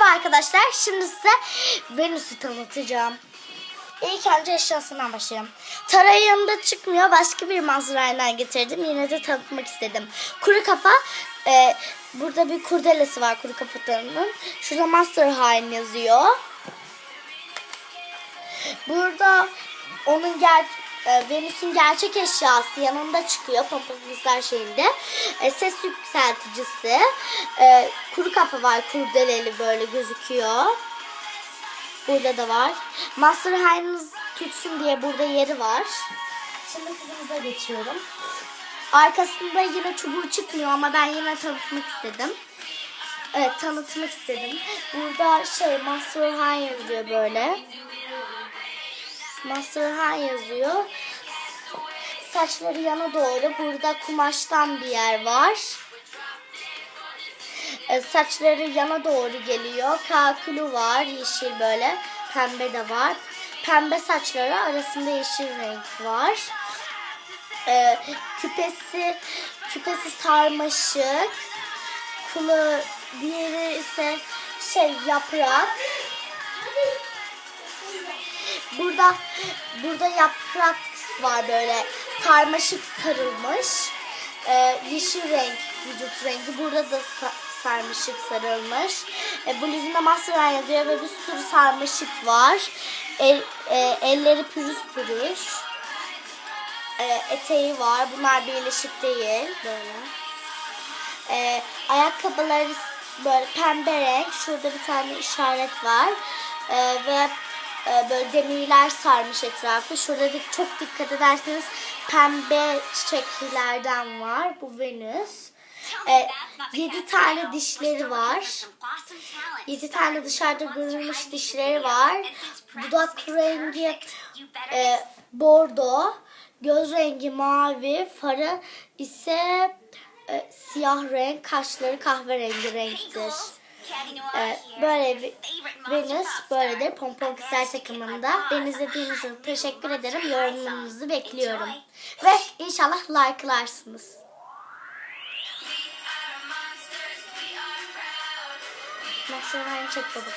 arkadaşlar. Şimdi size Venüs'ü tanıtacağım. İlk önce eşyasından başlayalım. Taray yanında çıkmıyor. Başka bir manzarayla getirdim. Yine de tanıtmak istedim. Kuru kafa. e, burada bir kurdelesi var kuru kafalarının. Şurada Master Hain yazıyor. Burada onun ger e, Venüs'ün gerçek eşyası yanında çıkıyor Pampaslar şeyinde. E, ses yükselticisi. E, kuru kafa var kurdeleli böyle gözüküyor. Burada da var. Master Hain'iniz tutsun diye burada yeri var. Şimdi kızımıza geçiyorum. Arkasında yine çubuğu çıkmıyor ama ben yine tanıtmak istedim. Evet tanıtmak istedim. Burada şey Master Hain yazıyor böyle. Master Han yazıyor. Saçları yana doğru. Burada kumaştan bir yer var. E, saçları yana doğru geliyor. Kakülü var. Yeşil böyle. Pembe de var. Pembe saçları arasında yeşil renk var. E, küpesi küpesi sarmaşık. Kulağı diğeri ise şey yaprak. Burada burada yaprak var böyle sarmaşık sarılmış. Ee, yeşil renk vücut rengi. Burada da sa- sarmaşık sarılmış. Ee, bluzunda Master Eye yazıyor ve bir sürü sarmaşık var. El, e, elleri pürüz pürüz. Ee, eteği var. Bunlar birleşik değil. Böyle. Ee, ayakkabıları böyle pembe renk. Şurada bir tane işaret var. Ee, ve e, böyle demirler sarmış etrafı. Şurada da çok dikkat ederseniz pembe çiçeklerden var. Bu Venüs. Ee, 7 tane dişleri var. 7 tane dışarıda görülmüş dişleri var. Dudak rengi e, bordo. Göz rengi mavi. Farı ise e, siyah renk. Kaşları kahverengi renktir. Ee, böyle bir Venüs böyledir Pompon Kızlar takımında. Beni izlediğiniz için teşekkür ederim. Yorumlarınızı bekliyorum. Ve inşallah like'larsınız. Nasıl çek bakalım.